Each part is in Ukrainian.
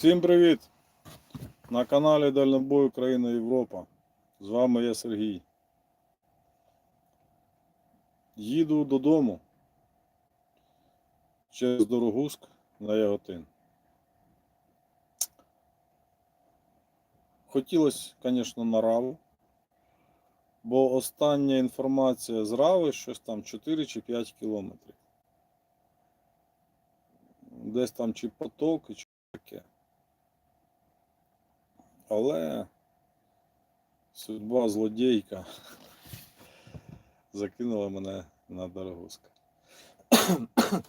Всім привіт! На каналі Дальнобой Україна Європа. З вами я Сергій. Їду додому через Дорогуск на Яготин. Хотілося, звісно, на Раву, бо остання інформація з Рави щось там 4 чи 5 кілометрів. Десь там чи поток, чи таке. Але судьба злодійка закинула мене на Дорогуськ.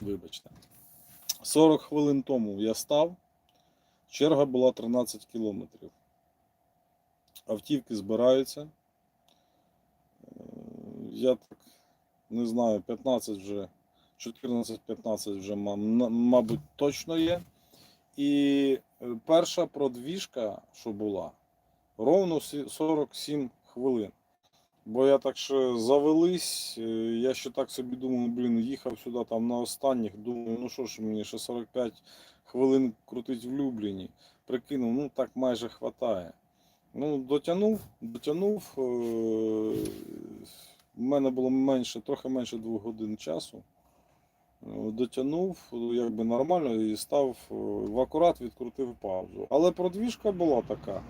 Вибачте. 40 хвилин тому я став. Черга була 13 кілометрів. Автівки збираються. Е, Я так не знаю, 15 вже, 14-15 вже, мабуть, точно є. І перша продвіжка, що була, ровно 47 хвилин. Бо я так ще завелись, е, я ще так собі думав, блін, їхав сюди там на останніх, думаю, ну що ж мені ще 45 хвилин крутить в Любліні. Прикинув, ну так майже хватає. Ну, дотягнув, дотягнув. е, У мене було менше, трохи менше двох годин часу. Дотягнув якби нормально і став е, в акурат, відкрутив паузу. Але продвіжка була така.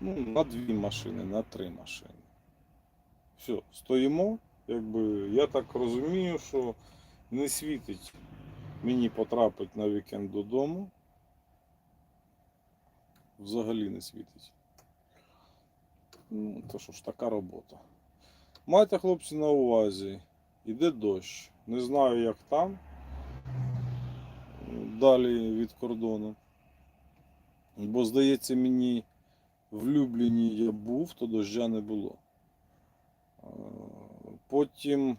Ну, на дві машини, на три машини. Все, стоїмо. Якби, я так розумію, що не світить мені потрапить на вікенд додому. Взагалі не світить. Ну, то що ж, така робота. Майте, хлопці, на увазі. Іде дощ. Не знаю, як там. Далі від кордону. Бо, здається, мені в Любліні я був, то дождя не було. Е, Потім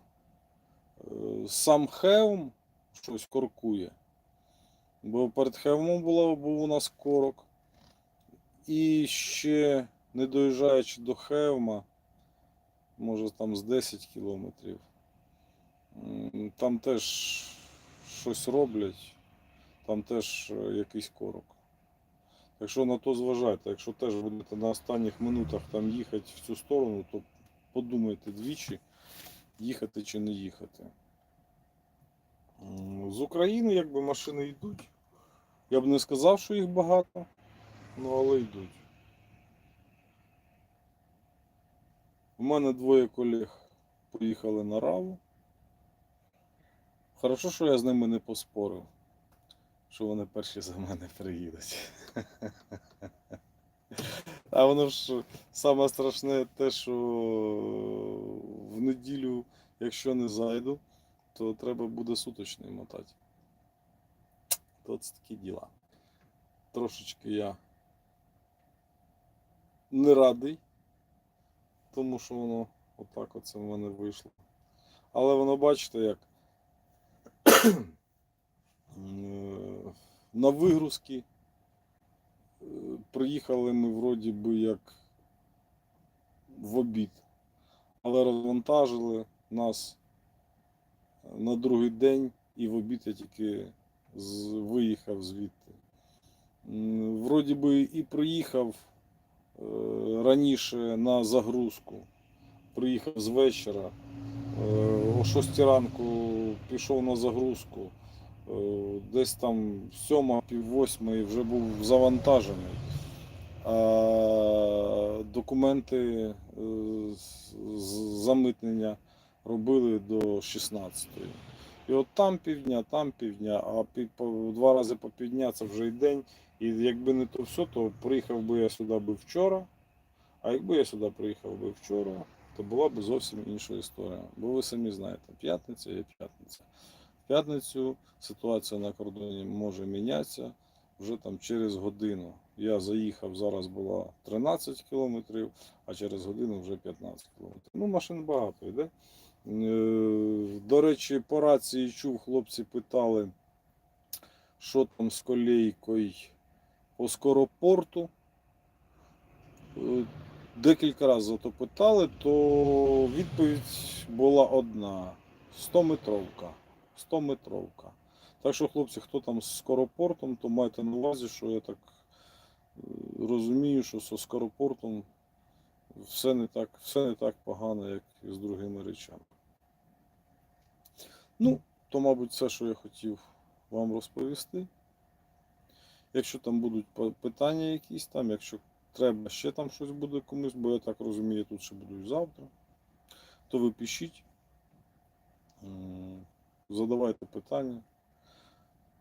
е, сам Хевм щось коркує. Бо перед Хевмом була, був у нас корок. І ще не доїжджаючи до Хевма, може там з 10 кілометрів, там теж щось роблять, там теж е, якийсь корок. Так що на то зважайте, якщо теж будете на останніх минутах там їхати в цю сторону, то подумайте двічі, їхати чи не їхати. З України якби машини йдуть. Я б не сказав, що їх багато, ну але йдуть. У мене двоє колег поїхали на раву. Хорошо, що я з ними не поспорив, що вони перші за мене приїдуть. А воно ж саме страшне те, що в неділю, якщо не зайду, то треба буде суточний мотати. То це такі діла. Трошечки я не радий, тому що воно отак оце в мене вийшло. Але воно бачите як на вигрузки е, приїхали ми вроді би як в обід, але розвантажили нас на другий день і в обід я тільки виїхав звідти. Вроді би і приїхав е, раніше на загрузку. Приїхав з вечора. Е, О 6 ранку пішов на загрузку. Е, Десь там сьома, пів восьмої вже був завантажений. А документи е, з- замитнення робили до 16-ї. І от там півдня, там півдня, а два рази по півдня це вже й день. І якби не то все, то приїхав би я сюди вчора. А якби я сюди приїхав би вчора, то була б зовсім інша історія. Бо ви самі знаєте, п'ятниця є п'ятниця. В п'ятницю ситуація на кордоні може мінятися вже там через годину. Я заїхав, зараз була 13 кілометрів, а через годину вже 15 кілометрів. Ну, машин багато йде. Е, До речі, по рації чув, хлопці питали, що там з колейкою по скоропорту. Декілька разів то питали, то відповідь була одна: 100 метровка. 100 метровка. Так що, хлопці, хто там з скоропортом, то майте на увазі, що я так е, розумію, що зі скоропортом все не так, все не так погано, як і з другими речами. Ну, то, мабуть, все, що я хотів вам розповісти. Якщо там будуть питання якісь там, якщо треба ще там щось буде комусь, бо я так розумію, тут ще будуть завтра, то ви пишіть, задавайте питання.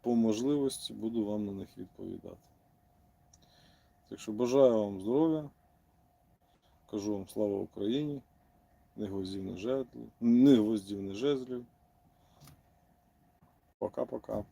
По можливості буду вам на них відповідати. Так що бажаю вам здоров'я. Кажу вам слава Україні. Не гвоздів, не жезлів. Не гвоздів, не жезлів. Пока-пока.